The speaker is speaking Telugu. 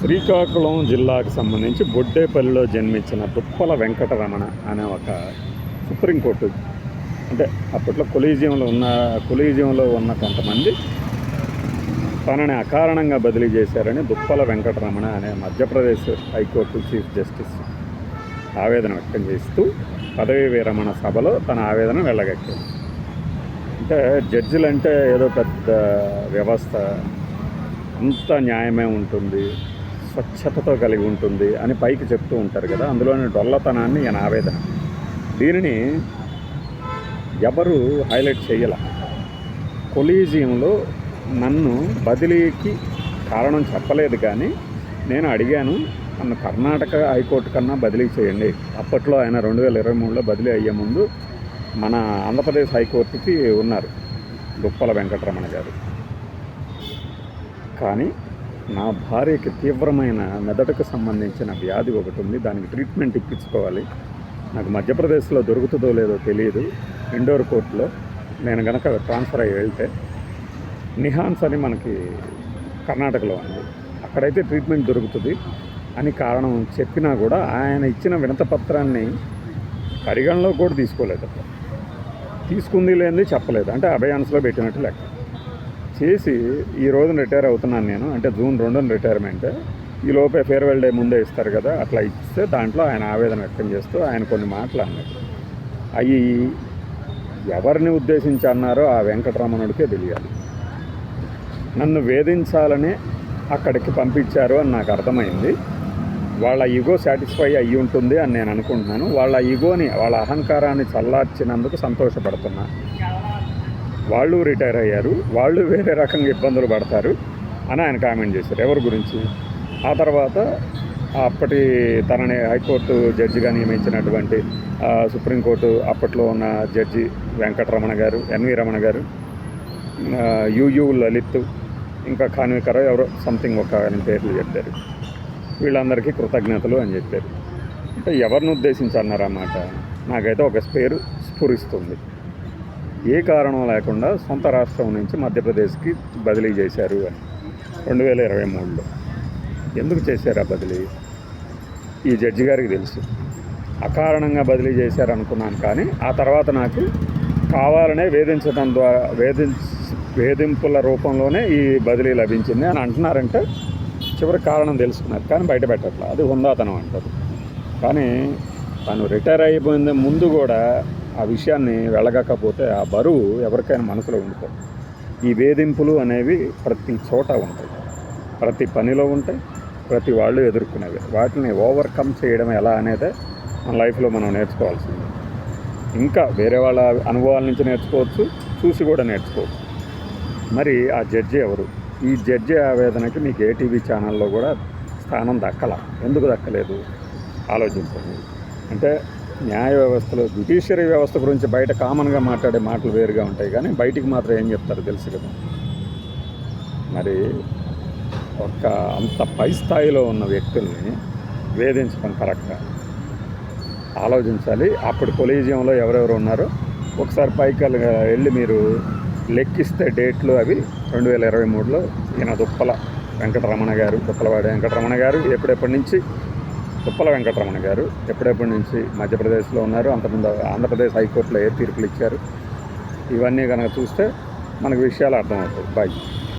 శ్రీకాకుళం జిల్లాకు సంబంధించి బొడ్డేపల్లిలో జన్మించిన తుప్పల వెంకటరమణ అనే ఒక సుప్రీంకోర్టు అంటే అప్పట్లో కొలీజియంలో ఉన్న కొలీజియంలో ఉన్న కొంతమంది తనని అకారణంగా బదిలీ చేశారని దుప్పల వెంకటరమణ అనే మధ్యప్రదేశ్ హైకోర్టు చీఫ్ జస్టిస్ ఆవేదన వ్యక్తం చేస్తూ పదవీ విరమణ సభలో తన ఆవేదన వెళ్ళగక్కింది అంటే జడ్జిలు అంటే ఏదో పెద్ద వ్యవస్థ అంత న్యాయమే ఉంటుంది. స్వచ్ఛతతో కలిగి ఉంటుంది అని పైకి చెప్తూ ఉంటారు కదా అందులోని డొల్లతనాన్ని ఈయన ఆవేదన. దీనిని ఎవరు హైలైట్ చేయాల కొలీజియంలో నన్ను బదిలీకి కారణం చెప్పలేదు కానీ నేను అడిగాను నన్ను కర్ణాటక హైకోర్టు కన్నా బదిలీ చేయండి. అప్పట్లో ఆయన రెండు వేల ఇరవై మూడులో బదిలీ అయ్యే ముందు మన ఆంధ్రప్రదేశ్ హైకోర్టుకి ఉన్నారు దుప్పల వెంకటరమణ గారు. కానీ నా భార్యకి తీవ్రమైన మెదడుకు సంబంధించిన వ్యాధి ఒకటి ఉంది. దానికి ట్రీట్మెంట్ ఇప్పించుకోవాలి. నాకు మధ్యప్రదేశ్లో దొరుకుతుందో లేదో తెలియదు ఇండోర్ కోర్టులో నేను కనుక ట్రాన్స్ఫర్ అయ్యి వెళ్తే నిహాన్స్ అని మనకి కర్ణాటకలో ఉంది. అక్కడైతే ట్రీట్మెంట్ దొరుకుతుంది అని కారణం చెప్పినా కూడా ఆయన ఇచ్చిన వినతపత్రాన్ని పరిగణలో కూడా తీసుకోలేదు. తీసుకుంది లేని చెప్పలేదు. అంటే అభయాన్స్లో పెట్టినట్టు లెక్క. చేసి ఈ రోజున రిటైర్ అవుతున్నాను నేను అంటే జూన్ రెండున రిటైర్మెంట్. ఈ లోపే ఫేర్వెల్ డే ముందే ఇస్తారు కదా అట్లా ఇస్తే దాంట్లో ఆయన ఆవేదన వ్యక్తం చేస్తూ ఆయన కొన్ని మాటలు అన్నారు అవి ఎవరిని ఉద్దేశించి అన్నారో ఆ వెంకటరమణుడికే తెలియాలి. నన్ను వేధించాలని అక్కడికి పంపించారు అని నాకు అర్థమైంది. వాళ్ళ ఈగో సాటిస్ఫై అయ్యి ఉంటుంది అని నేను అనుకుంటున్నాను. వాళ్ళ ఈగోని వాళ్ళ అహంకారాన్ని చల్లార్చినందుకు సంతోషపడుతున్నా. వాళ్ళు రిటైర్ అయ్యారు వాళ్ళు వేరే రకంగా ఇబ్బందులు పడతారు అని ఆయన కామెంట్ చేశారు. ఎవరి గురించి? ఆ తర్వాత అప్పటి తనని హైకోర్టు జడ్జిగా నియమించినటువంటి సుప్రీంకోర్టు అప్పట్లో ఉన్న జడ్జి వెంకటరమణ గారు ఎన్వి రమణ గారు యూయూ యుయు లలిత్ ఇంకా ఖాన్వికర్ ఎవరో సంథింగ్ ఒక ఆయన పేర్లు చెప్పారు. వీళ్ళందరికీ కృతజ్ఞతలు అని చెప్పారు. అంటే ఎవరిని ఉద్దేశించి అన్నారన్నమాట నాకైతే ఒక పేరు స్ఫురిస్తుంది. ఏ కారణం లేకుండా సొంత రాష్ట్రం నుంచి మధ్యప్రదేశ్కి బదిలీ చేశారు అని. రెండు వేల ఇరవై మూడులో. ఎందుకు చేశారు ఆ బదిలీ? ఈ జడ్జి గారికి తెలుసు. అకారణంగా బదిలీ చేశారు అనుకున్నాను కానీ ఆ తర్వాత నాకు కావాలనే వేధించడం ద్వారా వేధి వేధింపుల రూపంలోనే ఈ బదిలీ లభించింది అని అంటున్నారంటే చివరి కారణం తెలుసుకున్నారు కానీ బయట పెట్టట్లా. అది హుందాతనం అంటారు. కానీ తను రిటైర్ అయిపోయింది ముందు కూడా ఆ విషయాన్ని వెళ్ళగకపోతే ఆ బరువు ఎవరికైనా మనసులో ఉండిపోతుంది ఈ వేధింపులు అనేవి ప్రతి చోట ఉంటాయి. ప్రతి పనిలో ఉంటాయి. ప్రతి వాళ్ళు ఎదుర్కొనేవి. వాటిని ఓవర్కమ్ చేయడం ఎలా అనేదే మన లైఫ్లో మనం నేర్చుకోవాల్సింది. ఇంకా వేరే వాళ్ళ అనుభవాల నుంచి నేర్చుకోవచ్చు చూసి కూడా నేర్చుకోవచ్చు. మరి ఆ జడ్జి ఎవరు? ఈ జడ్జి ఆవేదనకి మీకు ఏటీవీ ఛానల్లో కూడా స్థానం దక్కల. ఎందుకు దక్కలేదు? ఆలోచించండి. అంటే న్యాయ వ్యవస్థలో జ్యుడిషియరీ వ్యవస్థ గురించి బయట కామన్గా మాట్లాడే మాటలు వేరుగా ఉంటాయి కానీ బయటికి మాత్రం ఏం చెప్తారు తెలుసు కదా. మరి ఒక అంత పై స్థాయిలో ఉన్న వ్యక్తుల్ని వేధించడం కరెక్టా? ఆలోచించాలి. అప్పుడు కొలీజియంలో ఎవరెవరు ఉన్నారో ఒకసారి పైకి వెళ్ళి మీరు లెక్కిస్తే డేట్లు అవి రెండు వేల ఇరవై మూడులో ఈయన దుప్పల వెంకటరమణ గారు దుప్పలవాడి వెంకటరమణ గారు ఎప్పుడెప్పటి నుంచి తుప్పల వెంకటరమణ గారు ఎప్పుడెప్పటి నుంచి మధ్యప్రదేశ్లో ఉన్నారు అంతకుముందు ఆంధ్రప్రదేశ్ హైకోర్టులో ఏ తీర్పులు ఇచ్చారు ఇవన్నీ కనుక చూస్తే మనకు విషయాలు అర్థమవుతాయి. బాయ్.